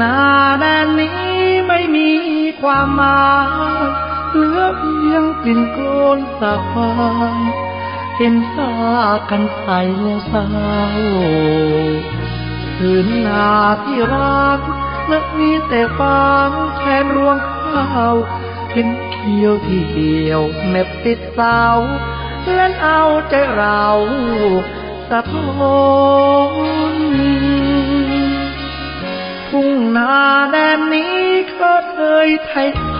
นานนี้ไม่มีความหมายเหลือเพียงกลิ่นโคลนสาบฟางเห็นซากันใสแล้วเศร้าคืนนาที่รักนักมีแต่ฟางแทนรวงข้าวเห็นเขียวที่เหี่ยวเหน็บติดเสาเล่นเอาใจเราสะท้อน ทุ่งนาแดนนี้ก็เคยไทยท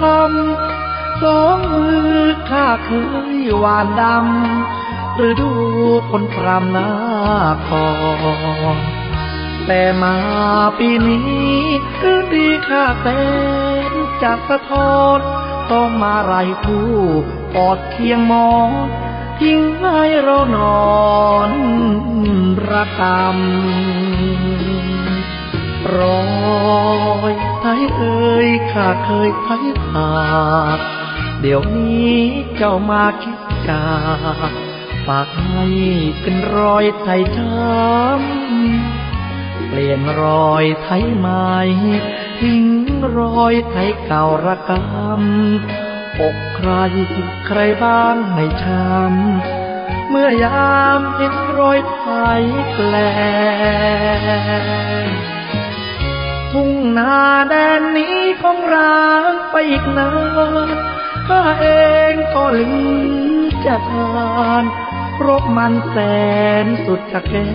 ำสองมือข้าเคยหวานดำหรือดูคนพรำหน้าคอแต่มาปีนี้คือดีข้าเต้นจากสะท้อนต้องมาไรผู้อดเคียงมอนทิ้งให้เรานอนระกำ เอ่ยข้าเคยไทยขาเดี๋ยวนี้เจ้ามาคิดจาฝากให้เป็นรอยไทยช้ำเปลี่ยนรอยไทยใหม่ทิ้งรอยไทยเก่าระกำอกใครใครบ้างไม่ช้ำเมื่อยามเห็นรอยไทยแกล ทุ่งนาแดนนี้ของร้างไปอีกนานข้าเองก็ลืมจะทานราะมันแสนสุดจะแก่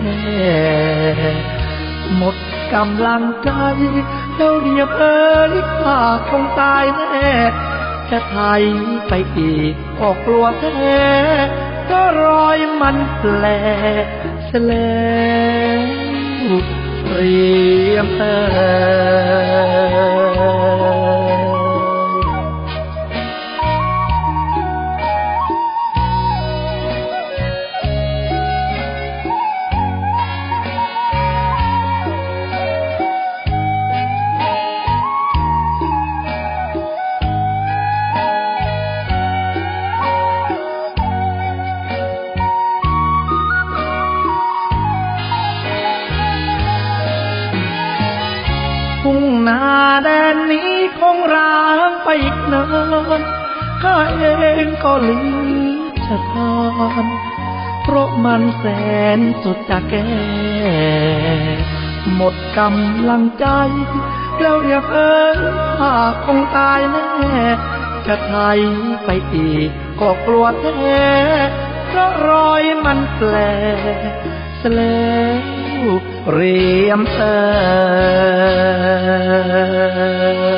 หมดกำลังใจแล้วเดียบเอ้ยข้าคงตายแน่จะไทยไปอีกก็กลัวแท้ก็รอยมันแปลเสลวเรี ยม ทุ่งนาแดนนี้คงร้างไปอีกนานข้าเองก็ลืมจะทานเพราะมันแสนสุดจะแก่หมดกำลังใจ แล้วเรียกเอ้ยข้าคงตายแน่ จะไทยไปอีกก็กลัวแท้เพราะรอยมันแปลสล เรียมเออ